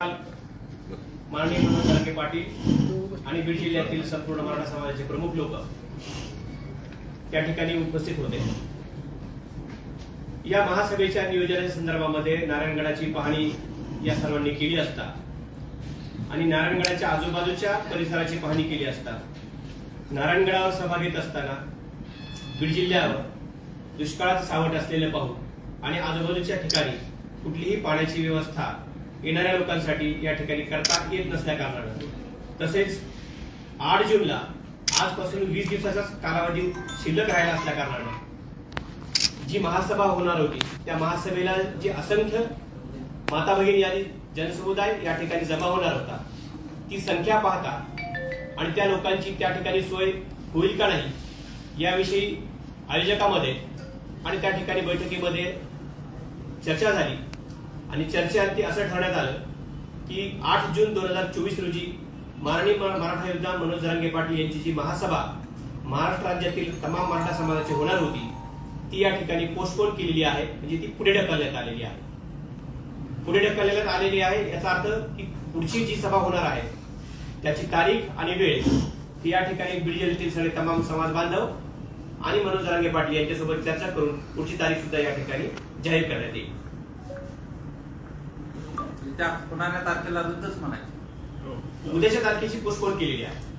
माननीय मनोज जरांगे पाटील आणि बीड जिल्ह्यातील संपूर्ण मराठा समाजाचे प्रमुख लोक त्या ठिकाणी उपस्थित होते. या महासभेच्या नियोजनाच्या संदर्भामध्ये नारायणगडाची पाहणी या सर्वांनी केली असता आणि नारायणगडाच्या आजूबाजूच्या परिसराची पाहणी केली असता नारायणगडावर सभा घेत असताना बीड जिल्ह्यावर दुष्काळाचं सावट असलेलं पाहू आणि आजूबाजूच्या ठिकाणी कुठलीही पाण्याची व्यवस्था येणाऱ्या लोकांसाठी या ठिकाणी करता येत नसल्या कारणानं. तसेच आठ जूनला आजपासून वीस दिवसाचा कालावधी शिल्लक राहिला असल्या कारणानं. जी महासभा होणार होती त्या महासभेला जी असंख्य माता भगिनी आणि जनसमुदाय या ठिकाणी जमा होणार होता ती संख्या पाहता आणि त्या लोकांची त्या ठिकाणी सोय होईल का नाही याविषयी आयोजकामध्ये आणि त्या ठिकाणी बैठकीमध्ये चर्चा झाली. आणि चर्चेअंती असं ठरवण्यात आलं की आठ जून दोन हजार चोवीस रोजी माननीय मराठा योद्धा मनोज जरांगे पाटील यांची जी महासभा महाराष्ट्र राज्यातील तमाम मराठा समाजाची होणार होती ती या ठिकाणी पोस्टपोन केलेली आहे. म्हणजे ती पुढे ढकलण्यात आलेली आहे. पुढे ढकलण्यात आलेली आहे याचा अर्थ की पुढची जी सभा होणार आहे त्याची तारीख आणि वेळ ती या ठिकाणी बीड जिल्ह्यातील सगळे तमाम समाज बांधव आणि मनोज रांगे पाटील यांच्यासोबत चर्चा करून पुढची तारीख सुद्धा या ठिकाणी जाहीर करण्यात येईल. त्या होणाऱ्या तारखेला रद्दच म्हणायचे. हो. उद्याच्या तारखेची पोस्टपोन केलेली आहे.